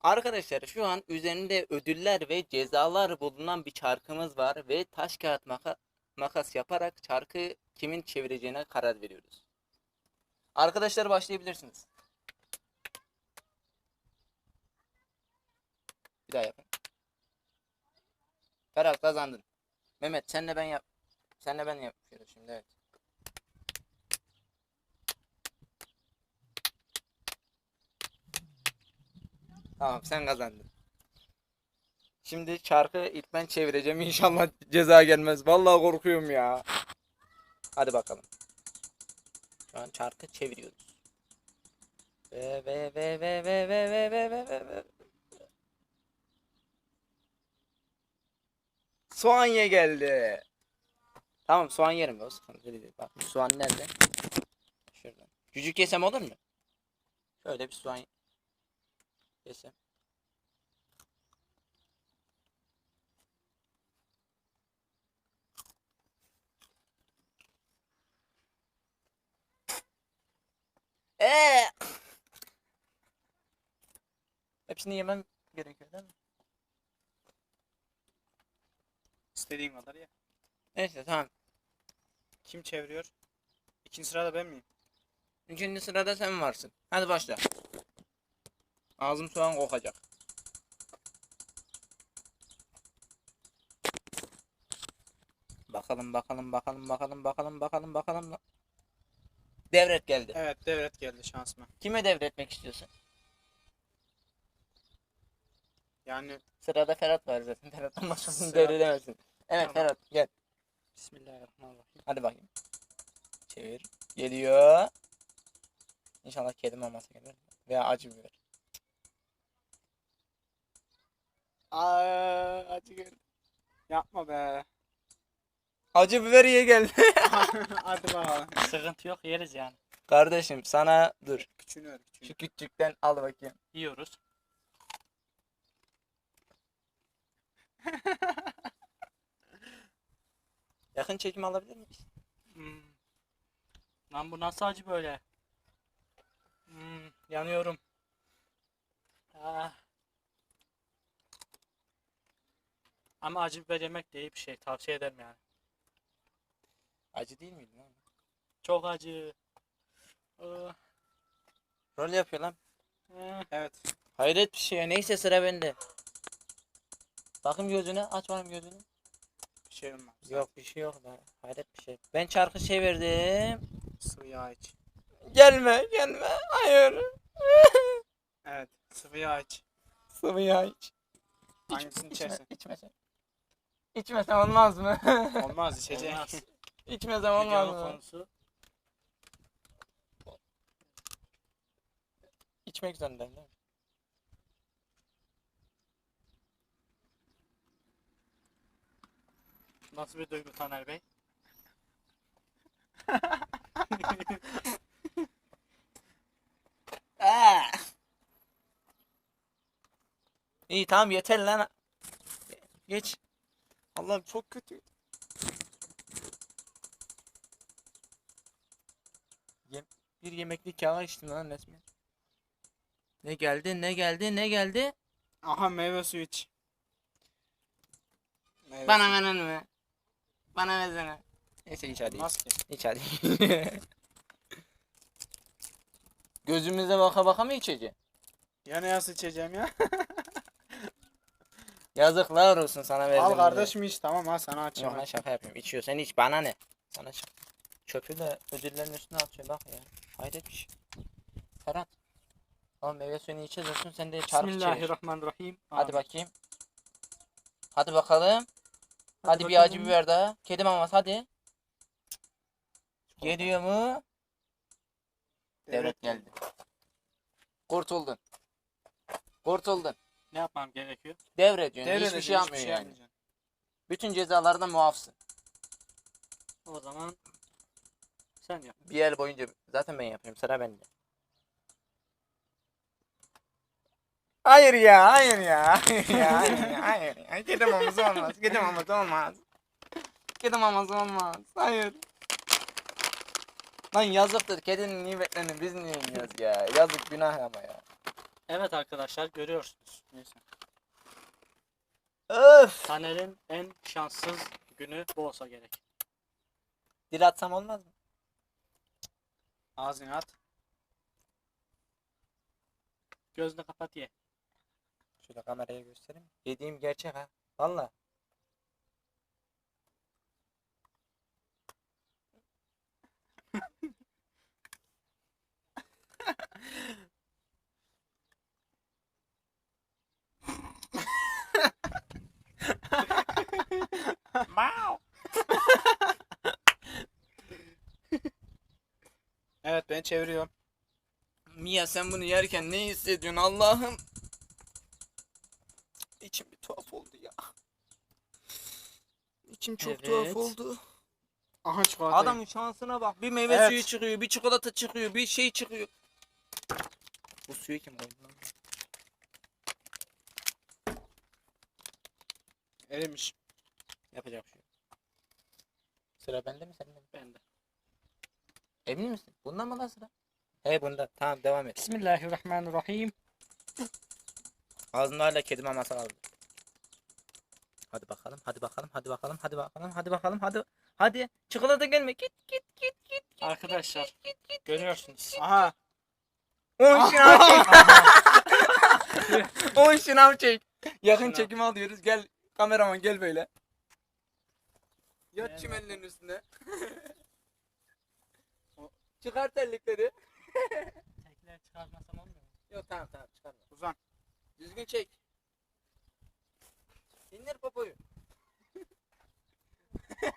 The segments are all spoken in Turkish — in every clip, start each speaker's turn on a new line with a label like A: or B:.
A: Arkadaşlar şu an üzerinde ödüller ve cezalar bulunan bir çarkımız var ve taş kağıt maka- makas yaparak çarkı kimin çevireceğine karar veriyoruz. Arkadaşlar başlayabilirsiniz. Bir daha yapın. Ferhat kazandın. Mehmet senle ben yap. Senle ben yapıyoruz şimdi evet. Tamam sen kazandın. Şimdi çarkı ilk ben çevireceğim. İnşallah ceza gelmez. Vallahi korkuyorum ya. Hadi bakalım. Şu an çarkı çeviriyoruz. Ve ve ve ve ve ve ve ve ve ve ve. Soğan ye geldi. Tamam soğan yerim o sıkıntı değil. Bak soğan nerede? Şuradan. Cücük yesem olur mu? Şöyle bir soğan yesem. Ee. Hepsini yemem gerekiyor değil mi?
B: İstediğin kadar ya.
A: Neyse tamam.
B: Kim çeviriyor? İkinci sırada ben miyim?
A: Üçüncü sırada sen varsın. Hadi başla. Ağzım soğan kokacak. Bakalım bakalım bakalım bakalım bakalım bakalım bakalım. Devret geldi.
B: Evet devret geldi şansıma.
A: Kime devretmek istiyorsun?
B: Yani
A: Sırada Ferhat var zaten. Ferhat'ın başkasını
B: Sıra-
A: devredemezsin. Evet
B: Tamam.
A: Ferhat gel.
B: Bismillahirrahmanirrahim.
A: Hadi bakayım. Çevir. Geliyor. İnşallah kedi maması gelir. Veya acı biber.
B: Aa, acı. Yapma be.
A: Acı biber ye geldi.
B: Hadi bakalım.
C: Sıkıntı yok yeriz yani.
A: Kardeşim sana dur.
B: Küçüğünü ver küçüğünü.
A: Şu küçükten al bakayım.
C: Yiyoruz.
A: Yakın çekim alabilir miyiz?
C: Hmm. Lan bu nasıl acı böyle? Hmm, yanıyorum. Ah. Ama acı biber yemek de iyi bir şey. Tavsiye ederim yani.
A: Acı değil miydi lan?
C: Çok acı. Ah,
A: Rol yapıyor lan.
C: ah.
B: Evet.
A: Hayret bir şey ya. Neyse sıra bende. Bakayım gözüne. Aç bakayım gözünü.
B: Bir şey olmaz.
A: Yok bir şey yok da. Hayret bir şey. Ben çarkı çevirdim.
B: Sıvı yağ iç.
A: Gelme gelme. Hayır.
B: Evet. Sıvı yağ iç.
A: Sıvı yağ iç.
B: Hangisini
A: İçme,
B: içersin?
A: içmesem. İçmesem olmaz mı?
B: Olmaz içecek.
C: Olmaz.
A: İçmesem olmaz
C: Videonun
A: mı?
C: konusu.
A: İçmek zorundayım değil mi?
C: Nasıl bir duygu Taner Bey?
A: Aa. İyi tamam yeter lan. Geç. Allah'ım çok kötü. Yem bir yemeklik yağ içtim lan resmen. Ne geldi ne geldi ne geldi?
B: Aha meyve suyu iç. Meyve
A: Bana
B: suyu.
A: verin mi? Bana versene. Neyse iç hadi.
B: Olmaz ki.
A: İç hadi. Gözümüze baka baka mı içeceksin?
B: Ya ne nasıl içeceğim ya?
A: Yazıklar olsun sana verdim.
B: Al kardeşim iç tamam ha sana
A: Yok
B: açayım.
A: lan şaka yapıyorum. İçiyorsan iç. Bana ne? Sana şaka. Çöpü de ödüllerin üstüne atıyor bak ya. Hayret bir şey. Ferhat. Oğlum meyve suyunu içeceğiz olsun sen de çarpı çevir.
C: Bismillahirrahmanirrahim.
A: Hadi bakayım. Hadi bakalım. Hadi, bir acı biber daha. Kedi maması hadi. Geliyor mu? Devlet geldi. Kurtuldun. Kurtuldun.
C: Ne yapmam gerekiyor?
A: Devrediyorsun.
B: Devrede
A: Hiçbir şey yapmıyor yani.
B: yapmayacaksın.
A: Bütün cezalardan muafsın.
C: O zaman sen yap.
A: Bir el boyunca zaten ben yapıyorum. Sıra bende. Hayır ya, hayır ya, hayır ya, hayır ya, hayır ya. Kedi maması olmaz, kedi maması olmaz. Kedi maması olmaz, hayır. Lan yazıktır, kedinin nimetlerini biz niye yiyoruz ya? Yazık günah ama ya.
C: Evet arkadaşlar görüyorsunuz.
B: Neyse.
A: Öf.
C: Taner'in en şanssız günü bu olsa gerek.
A: Dil atsam olmaz mı?
B: Ağzını at.
C: Gözünü kapat ye.
A: Şöyle kameraya göstereyim. Yediğim gerçek ha. Valla.
B: Evet ben çeviriyorum.
A: Mia sen bunu yerken ne hissediyorsun Allah'ım? İçim bir tuhaf oldu ya. İçim çok
C: Evet.
A: tuhaf oldu.
B: Aha çikolata.
A: Adamın şansına bak. Bir meyve
B: Evet.
A: suyu çıkıyor, bir çikolata çıkıyor, bir şey çıkıyor. Bu suyu kim koydu lan?
B: erimiş.
A: Yapacak bir şey yok. Sıra bende mi sende mi?
C: Ben de.
A: Emin misin? Bundan mı lan sıra? He bunda. Tamam devam et.
C: Bismillahirrahmanirrahim.
A: Ağzımda hala kedi maması kaldı. Hadi bakalım, hadi bakalım, hadi bakalım, hadi bakalım, hadi bakalım, hadi. Hadi. Çikolata gelme. Git, git, git, git.
C: Arkadaşlar görüyorsunuz.
B: Aha.
A: 10 şınav çek. 10 şınav çek. Yakın
C: Şınav.
A: çekim alıyoruz. Gel kameraman gel böyle. Yat çimenlerin üstüne. Çıkar terlikleri.
C: Tekrar çıkartmasam olmuyor mu?
A: Yok tamam tamam çıkarma.
B: Uzan.
A: Düzgün çek. İndir popoyu.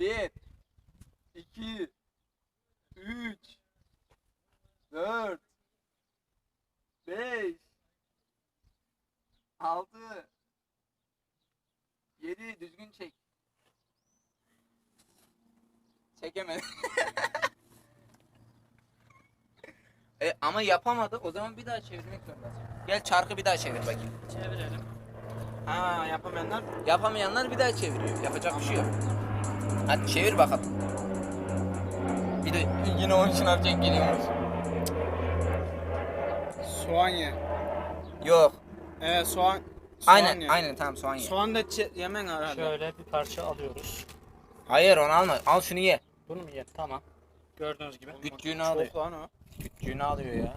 A: Bir, iki, üç, dört, beş, altı, yedi. Düzgün çek. Çekemedim. e, ama yapamadı. O zaman bir daha çevirmek zorundasın. Gel çarkı bir daha çevir bakayım.
C: Çevirelim.
B: Ha yapamayanlar.
A: Yapamayanlar bir daha çeviriyor. Yapacak bir şey yok. Hadi çevir bakalım. Bir de yine 10 şınav çek geliyormuş.
B: Soğan ye.
A: Yok.
B: Evet soğan. soğan
A: Aynen,
B: ye.
A: aynen tamam soğan ye.
B: Soğan da yemen herhalde.
C: Şöyle bir parça alıyoruz.
A: Hayır onu alma. Al şunu ye.
C: Bunu mu yiyelim? Tamam. Gördüğünüz gibi.
A: Güttüğünü
B: Çok
A: alıyor.
B: lan o.
A: Güttüğünü alıyor ya.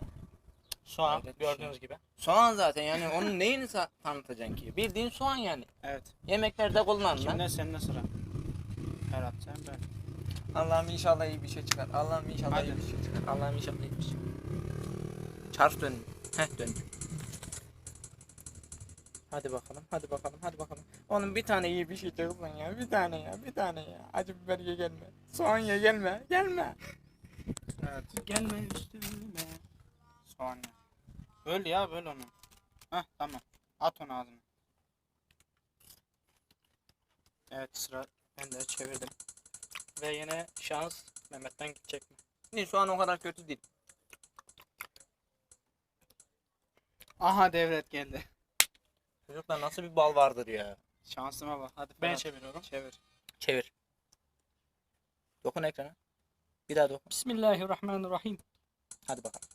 C: Soğan
A: Hayret bir şey.
C: gördüğünüz gibi.
A: Soğan zaten yani onun neyini sa- tanıtacaksın ki? Bildiğin soğan yani.
B: Evet.
A: Yemeklerde kullanılan.
B: Kimde seninle sıra? Ferhat sen ben.
A: Allah'ım inşallah iyi bir şey çıkar. Allah'ım inşallah
B: Hadi.
A: iyi bir şey çıkar. Allah'ım inşallah iyi bir şey. Çarp dön. Heh dön. Hadi bakalım, hadi bakalım, hadi bakalım. Onun bir tane iyi bir şey çıksın ya. Bir tane ya, bir tane ya. Acı biber ye gelme. Soğan ye gelme. Gelme.
B: Evet.
C: Gelme üstüme.
B: Soğan ye. Böl ya böl onu. Hah tamam. At onu ağzına. Evet sıra ben de çevirdim.
C: Ve yine şans Mehmet'ten gidecek mi?
A: Ne soğan o kadar kötü değil.
B: Aha devret geldi.
A: Çocuklar nasıl bir bal vardır ya.
B: Şansıma bak. Hadi
C: Ben
B: Ferhat,
C: çeviriyorum.
B: çevir.
A: Çevir. Dokun ekrana. Bir daha dokun.
C: Bismillahirrahmanirrahim.
A: Hadi bakalım.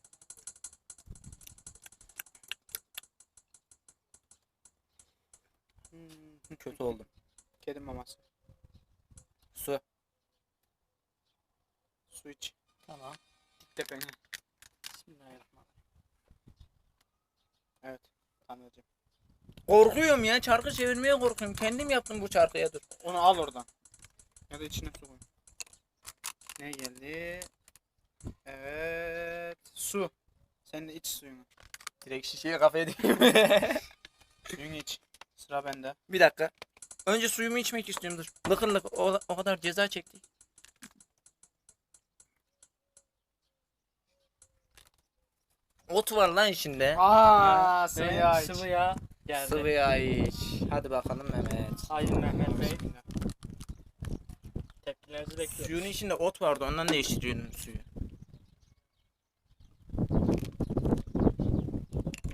B: Hmm,
A: Kötü oldum.
B: Kedi maması.
A: Su.
B: Su iç.
C: Tamam.
B: Dik de beni.
C: Bismillahirrahmanirrahim.
B: Evet. Anladım.
A: Korkuyorum ya. Çarkı çevirmeye korkuyorum. Kendim yaptım bu çarkıya dur.
B: Onu al oradan. Ya da içine su koy. Ne geldi? Evet. Su. Sen de iç suyunu.
A: Direkt şişeye kafaya dikeyim.
B: Suyunu iç. Sıra bende.
A: bir dakika. Önce suyumu içmek istiyorum dur. Lıkır lıkır o, o kadar ceza çektik. Ot var lan içinde.
B: Aa, sıvı yağ iç.
C: sıvı yağ geldi.
A: Sıvı iç. Hadi bakalım Mehmet.
C: Haydi Mehmet Bey. Tepkilerinizi bekliyoruz.
A: Suyun içinde ot vardı ondan değiştiriyordum suyu.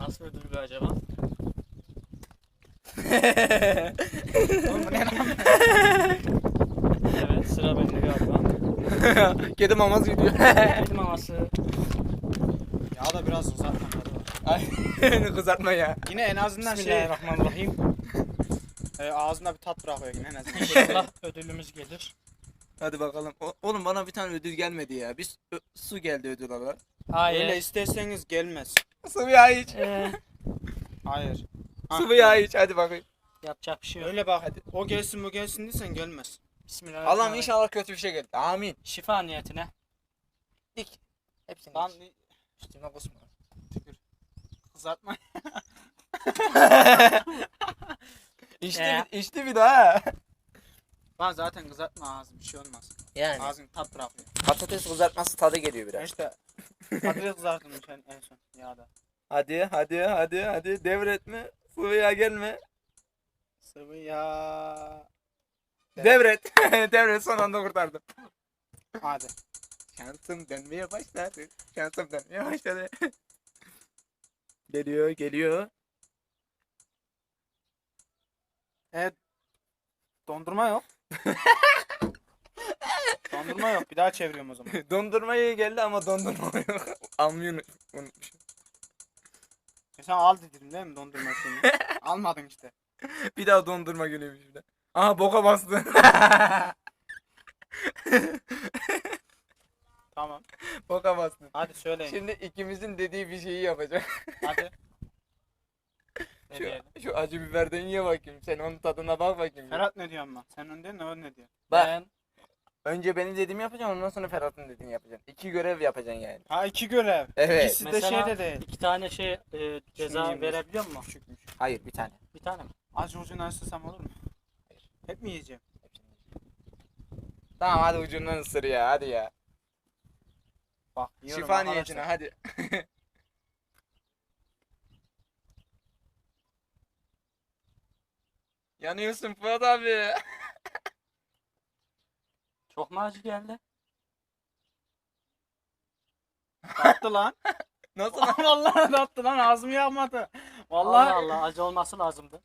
C: Nasıl bir duygu acaba?
B: Oğlum bu ne lan?
C: Evet sıra bende galiba.
A: Kedi maması gidiyor.
C: Kedi maması.
B: Yağ da biraz uzatma.
A: Aynen kızartma ya.
B: Yine en azından şey
C: Bismillahirrahmanirrahim.
B: e, ağzında bir tat bırakıyor yine en azından.
C: İnşallah ödülümüz gelir.
A: Hadi bakalım. O- oğlum bana bir tane ödül gelmedi ya. Bir su- su geldi ödül olarak.
C: Hayır.
B: Öyle isterseniz gelmez.
A: Sıvı yağ iç.
C: Ee,
B: Hayır. Ha,
A: Sıvı yağ iç. Hadi bakayım.
C: yapacak bir şey yok.
B: Öyle bak hadi. O gelsin bu gelsin desen gelmez.
C: Bismillahirrahmanirrahim.
A: Allah'ım inşallah kötü bir şey geldi. Amin.
C: Şifa niyetine.
A: İç. Hepsini
B: Lan.
A: Üstüme kusma.
B: Tükür. Kızartma.
A: İçti,
C: Ee?
A: bir, daha.
B: Lan zaten kızartma ağzı bir şey olmaz.
A: Yani.
B: Ağzın tat bırakıyor.
A: Patates kızartması tadı geliyor
B: Ya
A: biraz.
B: işte patates kızartılmış en, en son yağda.
A: Hadi hadi hadi hadi devretme. Sıvı yağ gelme.
B: Sıvı yağ. Evet.
A: Devret. Devret son anda kurtardım.
B: Hadi.
A: Şansım dönmeye başladı. Şansım dönmeye başladı. Geliyor geliyor.
B: Evet. Dondurma yok. dondurma yok. Bir daha çeviriyorum o zaman.
A: Dondurma iyi geldi ama dondurma yok. Almayı unut- unutmuşum.
B: E sen al dedim değil mi dondurma şeyini? Almadın işte.
A: Bir daha dondurma geliyormuş bir de. Aha boka bastı.
B: Tamam.
A: boka bastı.
B: Hadi söyleyin.
A: Şimdi ikimizin dediği bir şeyi yapacak.
B: Hadi.
C: Ne
A: Şu,
C: diyelim?
A: şu acı biberden ye bakayım. Sen onun tadına bak bakayım.
B: Ferhat ne diyor ama? Sen önde ne o ne diyor?
A: Bak
C: Ben
A: önce benim dediğimi yapacaksın ondan sonra Ferhat'ın dediğini yapacaksın. İki görev yapacaksın yani.
B: Ha iki görev.
A: Evet.
B: İkisi de
C: Mesela-
B: şey de değil.
C: iki tane şey e, ceza verebiliyor mu?
B: Küçükmüş.
A: Hayır bir tane.
C: Bir tane mi?
B: Acı ucundan ısırsam olur mu?
A: Hayır.
B: Hep mi yiyeceğim?
A: Tamam hadi ucundan ısır ya hadi ya.
B: Bak yiyorum
A: Şifa
B: arkadaşlar.
A: niyetine hadi. Yanıyorsun Fuat abi.
C: Çok mu acı geldi?
B: Tattı lan.
A: Nasıl lan?
B: Vallahi tattı lan ağzım yakmadı. Vallahi.
C: Allah Allah acı olması lazımdı.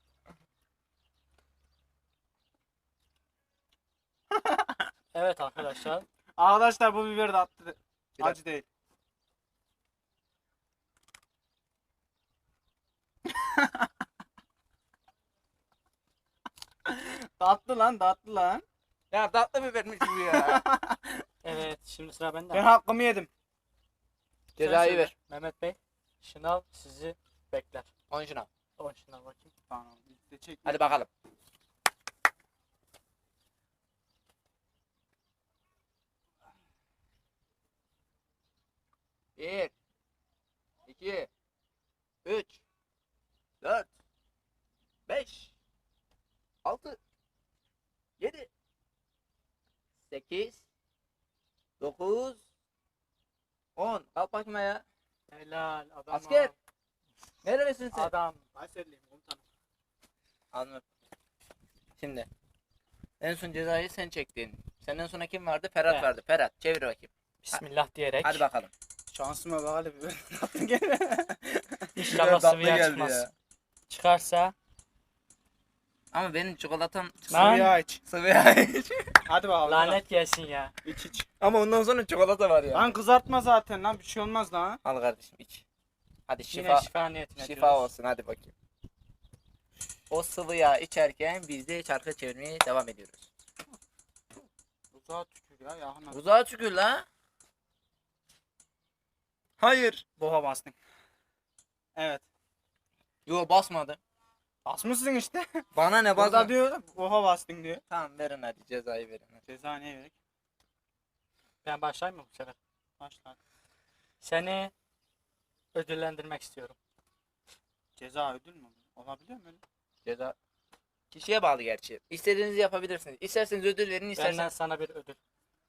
C: evet arkadaşlar.
B: Arkadaşlar bu biber de attı.
A: Biraz-
B: Acı değil. tatlı lan tatlı lan.
A: Ya tatlı bibermiş bu ya.
C: Evet şimdi sıra bende.
B: Ben hakkımı yedim.
C: Sen
A: Cezayı
C: söyle.
A: ver.
C: Mehmet Bey. Şınav sizi bekler.
A: On şuna.
C: O şınav bakayım.
B: Tamam.
A: Hadi bakalım. Bir, iki, üç, dört, beş, altı, yedi, sekiz, dokuz, on. Kalk bakayım ya.
C: Helal adam.
A: Asker. Nerelisin sen?
C: Adam.
B: Kayserliyim komutanım.
A: Anladım. Şimdi. En son cezayı sen çektin. Senden sonra kim vardı? Ferhat
C: Ben.
A: vardı. Ferhat çevir bakayım.
C: Bismillah diyerek.
A: Hadi bakalım.
B: Şansıma hadi biber tatlı gel.
C: İnşallah
A: Tatlı
C: sıvı yağ
A: geldi
C: çıkmaz.
A: ya.
C: Çıkarsa
A: Ama benim çikolatam
B: Sıvı
C: Lan.
B: yağ iç.
A: sıvı ya iç.
B: Hadi bakalım.
C: lanet gelsin ya.
B: İç iç.
A: Ama ondan sonra çikolata var ya.
B: Lan kızartma zaten lan bir şey olmaz lan.
A: Al kardeşim iç. Hadi
C: Yine
A: şifa
C: şifa niyetine
A: şifa
C: diyoruz.
A: olsun hadi bakayım. O sıvı yağ içerken biz de çarkı çevirmeye devam ediyoruz.
B: Uzağa tükür ya yakına.
A: Uzağa tükür la. Hayır.
B: Boğa bastın. Evet.
A: Yo basmadı.
B: Basmışsın işte.
A: Bana ne
B: Burada
A: basma.
B: diyor boğa bastın diyor.
A: Tamam verin hadi cezayı verin. hadi.
B: Ceza neye verek?
C: Ben başlayayım mı bu sefer?
B: Başla.
C: Seni ödüllendirmek istiyorum.
B: Ceza ödül mü? Olabiliyor mu öyle?
A: Ceza kişiye bağlı gerçi. İstediğinizi yapabilirsiniz. İsterseniz ödül verin,
C: Benden
A: isterseniz
C: sana bir ödül.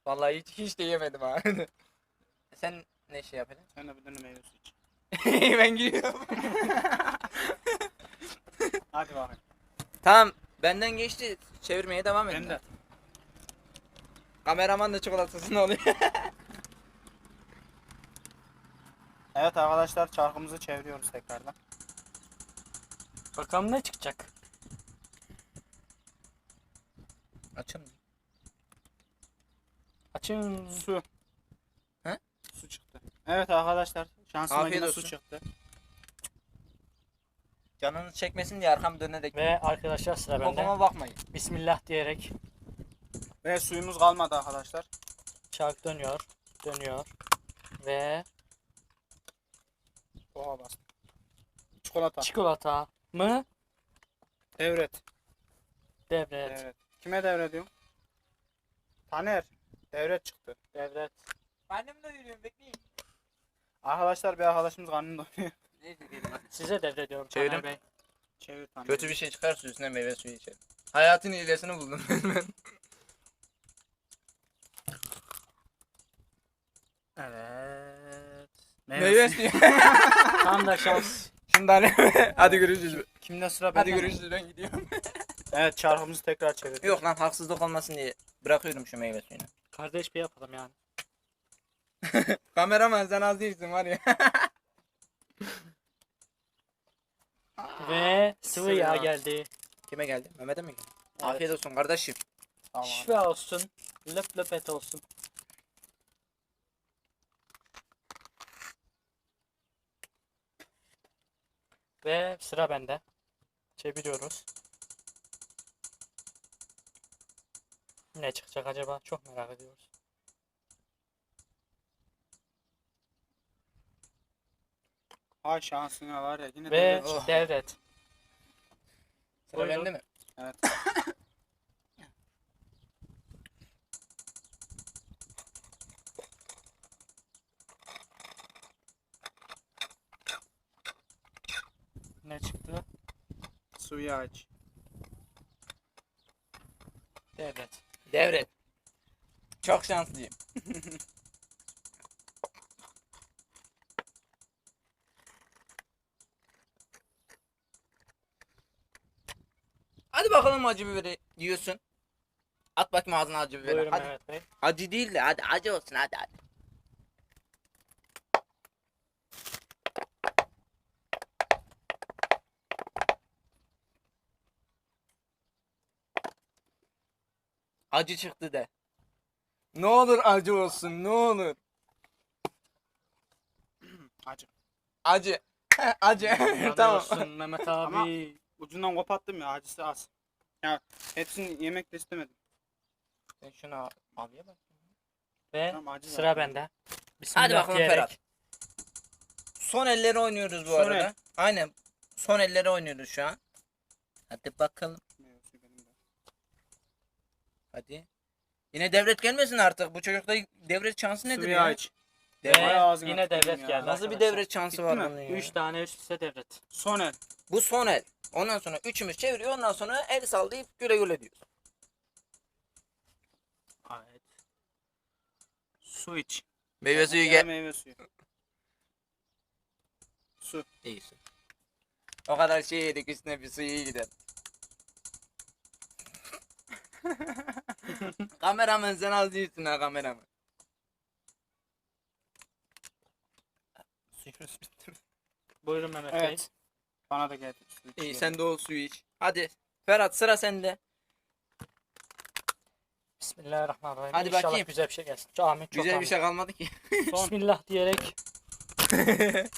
A: Vallahi hiç hiç de yemedim ha. Sen ne şey yapacaksın?
B: Sen de bir tane meyve su iç.
A: ben giriyorum.
B: Hadi bakayım.
A: tamam, benden geçti. Çevirmeye devam edin.
B: Ben de.
A: Kameraman da çikolatasını alıyor.
B: Evet arkadaşlar çarkımızı çeviriyoruz tekrardan.
C: Bakalım ne çıkacak.
A: Açın.
C: Açın.
B: Su. Su çıktı. Evet arkadaşlar şansıma
A: Afiyet
B: yine
A: olsun.
B: su çıktı.
A: Canınız çekmesin diye arkam dönerek.
C: Ve arkadaşlar sıra bende.
A: Popoma bakmayın.
C: Bismillah diyerek
B: Ve suyumuz kalmadı arkadaşlar.
C: çark dönüyor. Dönüyor. Ve
B: Oha bastım. Çikolata.
C: çikolata mı?
B: Devret.
C: Devret.
B: Devret. Kime devrediyorum? Taner. Devret çıktı.
C: Devret.
A: Annem de yürüyorum bekleyin.
B: Arkadaşlar bir arkadaşımız karnını doyuyor.
A: Neyse gelin hadi.
C: Size devrediyorum
A: Çevirin.
C: Taner Bey.
B: Çevir Taner.
A: Kötü bir şey çıkarsa üstüne meyve suyu içelim. Hayatın hilesini buldum ben.
C: Evet.
A: meyve suyu.
C: Tam da şans.
A: Şimdi hadi, hadi görüşürüz.
B: Kimde sıra
A: Hadi
B: bende mi?
A: görüşürüz ben gidiyorum.
B: Evet çarkımızı tekrar çevirdik.
A: Yok lan haksızlık olmasın diye bırakıyorum şu meyve suyunu.
C: Kardeş bir yapalım yani.
A: Kameraman sen az değilsin var ya.
C: Ve sıvı
B: Sıvı
C: yağ
B: yağ.
C: geldi.
A: Kime geldi? Mehmet'e mi geldi? Afiyet olsun kardeşim.
B: Tamam.
C: Şifa olsun. Löp löp et olsun. Ve sıra bende. Çeviriyoruz. Ne çıkacak acaba? Çok merak ediyoruz.
B: Ay şansına var ya yine
C: Ve
B: devret.
A: Oh.
C: devret.
A: Sıra
C: Buyurun.
A: bende mi?
B: Evet.
C: Ne çıktı?
B: Suyu aç.
C: Devret.
A: Devret. Çok şanslıyım. Bakalım acı biberi yiyorsun. At bakayım ağzına acı biberi.
C: Buyurun
A: Hadi.
C: Mehmet Bey.
A: Acı değil de hadi acı olsun hadi hadi. Acı çıktı de. Ne olur acı olsun ne olur.
B: Acı.
A: Acı. acı. tamam.
C: Yanıyorsun Mehmet abi.
B: Ama- Ucundan koparttım ya acısı az. Ya hepsini yemek de istemedim.
A: Sen şunu al, al ye bak.
C: Ve
B: Tamam,
C: sıra
B: zaten.
C: bende. Bismillah
A: Hadi bakalım
C: diyerek.
A: Ferhat. Son elleri oynuyoruz bu
B: Son
A: arada.
B: el.
A: Aynen. Son elleri oynuyoruz şu an. Hadi bakalım.
B: Meyvesi benim de.
A: Hadi. Yine devret gelmesin artık. Bu çocukta devret şansı nedir
B: Suyu
A: ya?
B: aç.
C: Ve
B: ağzına
C: yine
B: tıkayım
C: devret
B: ya.
C: geldi.
A: Nasıl bir
C: arkadaşlar.
A: devret şansı
B: Bitti
A: var
B: mi?
A: bunun ya?
C: Üç tane üst üste devret.
B: Son el.
A: Bu son el. Ondan sonra üçümüz çeviriyor. Ondan sonra el sallayıp güle güle diyoruz.
C: Evet.
B: Su iç.
A: Meyve suyu gel.
B: Meyve suyu. Su.
A: İyisin. O kadar şey yedik üstüne bir suyu iyi gider. kameraman sen az değilsin ha kameraman. Suyumuz bitti mi?
C: Buyurun Mehmet Bey.
B: Evet. Bana da. Su iç.
A: İyi sen de o suyu iç. Hadi. Ferhat sıra sende.
C: Bismillahirrahmanirrahim.
A: Hadi
C: İnşallah
A: bakayım.
C: güzel bir şey gelsin. Çok amin. Çok
A: Güzel
C: amin.
A: bir şey kalmadı ki.
B: Son.
C: Bismillah diyerek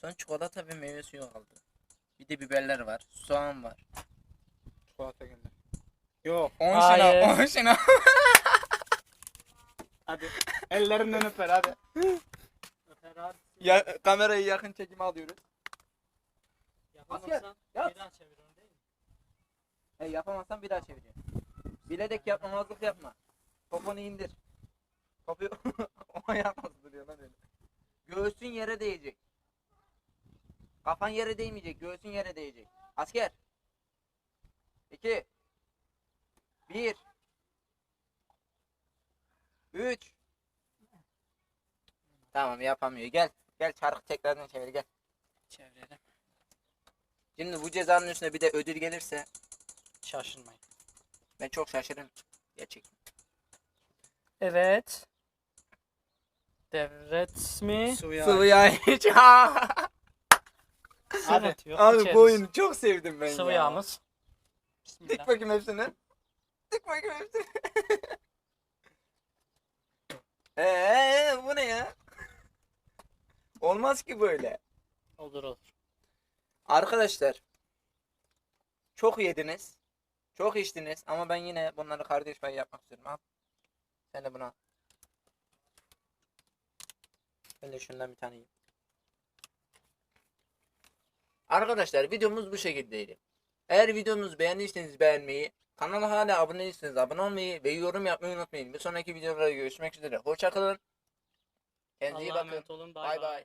A: Son çikolata ve meyve suyu kaldı. Bir de biberler var. Soğan var.
B: Çikolata geldi. Yok.
A: 10
C: Hayır.
A: şınav. 10 şınav.
B: Hadi. Ellerinden öper hadi.
A: ya, kamerayı yakın çekime alıyoruz.
C: Yapamazsan
A: yap.
C: bir daha çeviriyorum değil mi?
A: E, yapamazsan bir daha çeviriyorum. Bilerek yapmamazlık yapma. Poponu indir. Topu o yapmaz duruyor lan öyle. Göğsün yere değecek. Kafan yere değmeyecek. Göğsün yere değecek. Asker. 2 1 3 Tamam yapamıyor. Gel. Gel çarkı tekrardan çevir gel.
C: Çevirelim.
A: Şimdi bu cezanın üstüne bir de ödül gelirse
C: Şaşırmayın.
A: ben çok şaşırırım. Gerçekten.
C: Evet. Devret mi?
B: Suyu
A: Sıvı
B: aç.
A: yağ iç.
C: Sıkıntı yok.
A: Abi
C: içeriz.
A: bu oyunu çok sevdim ben
C: Sıvı
A: ya.
C: yağımız.
A: Dik
C: Bismillah.
A: bakayım hepsini. Dik bakayım hepsini. Eee bu ne ya? Olmaz ki böyle.
C: Olur olur.
A: Arkadaşlar çok yediniz. Çok içtiniz ama ben yine bunları kardeş payı yapmak istiyorum. Al. Sen de buna. Ben de şundan bir tane yiyeyim. Arkadaşlar videomuz bu şekildeydi. Eğer videomuzu beğendiyseniz beğenmeyi, kanala hala abone değilseniz abone olmayı ve yorum yapmayı unutmayın. Bir sonraki videolarda görüşmek üzere. Hoşçakalın. Kendinize iyi
C: Allah'a
A: bakın.
C: emanet olun. Bay
A: Bay
C: bay.
A: bay.